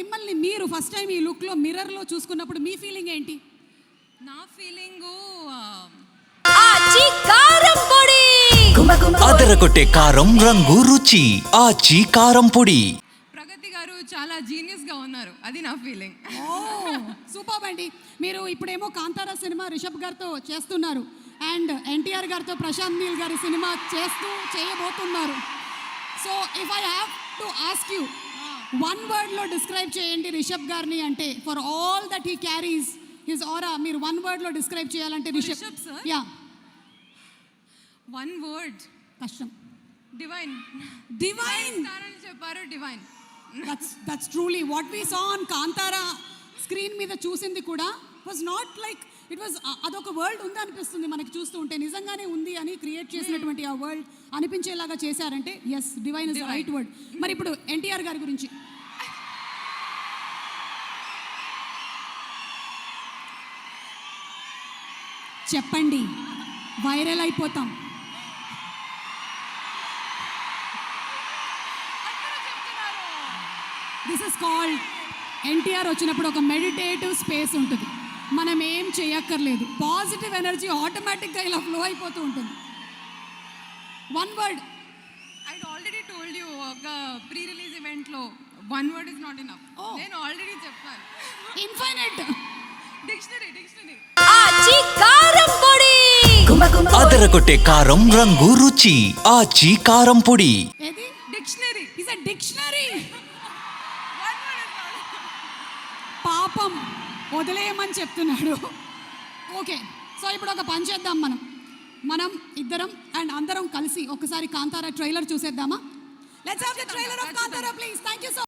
మిమ్మల్ని మీరు first time ఈ లుక్లో మిర్రర్లో చూసుకున్నప్పుడు మీ ఫీలింగ్ ఏంటి? నా ఫీలింగు అదరగొట్టే కారం రంగు రుచి. ఆచి కారం పొడి. ప్రగతి గారు చాలా జీనియస్గా ఉన్నారు. అది నా ఫీలింగ్ ఓ సూపర్ అండి మీరు ఇప్పుడేమో కాంతారా సినిమా రిషబ్ గారితో చేస్తున్నారు. అండ్ ఎన్టీఆర్ గారితో ప్రశాంత్ నీల్ గారి సినిమా చేస్తూ చేయబోతున్నారు. So if I have to ask you one వర్డ్లో describe చేయండి రిషబ్ గారిని అంటే for all that he carries his aura మీరు వన్ వర్డ్లో డిస్క్రైబ్ చేయాలంటే రిషబ్? యా వన్ వర్డ్ కష్టం. డివైన్ డివైన్ చెప్పారు divine that's that's truly what we saw on Kantara screen మీద చూసింది కూడా. Was not like it was అదొక వరల్డ్ ఉంది అనిపిస్తుంది మనకి చూస్తూ ఉంటే. నిజంగానే ఉంది అని క్రియేట్ చేసినటువంటి ఆ వరల్డ్ అనిపించేలాగా చేశారంటే yes divine is right word మరి ఇప్పుడు ఎన్టీఆర్ గారి గురించి. చెప్పండి వైరల్ అయిపోతాం. దిస్ ఇస్ కాల్డ్ ఎన్టీఆర్ వచ్చినప్పుడు ఒక మెడిటేటివ్ స్పేస్ ఉంటుంది. మనం చేయక్కర్లేదు. పాజిటివ్ ఎనర్జీ ఆటోమేటిక్గా ఇలా ఫ్లో అయిపోతూ ఉంటుంది. One word I already told you ఒక ప్రీ రిలీజ్ ఈవెంట్లో one word is not enough Oh. నేను ఆల్రెడీ చెప్పాను. ఇన్ఫైనైట్ డిక్షనరీ డిక్షనరీ పొడి. అదరగొట్టే కారం రంగు రుచి. ఆచి కారం పొడి. ఏది? డిక్షనరీ ఇస్ అ డిక్షనరీ పాపం. వదిలేయమని చెప్తున్నాడు. ఓకే సో ఇప్పుడు ఒక పని చేద్దాం మనం. మనం ఇద్దరం అండ్ అందరం కలిసి ఒకసారి కాంతారా ట్రైలర్ చూసేద్దామా? Let's have the trailer of Kantara please thank you so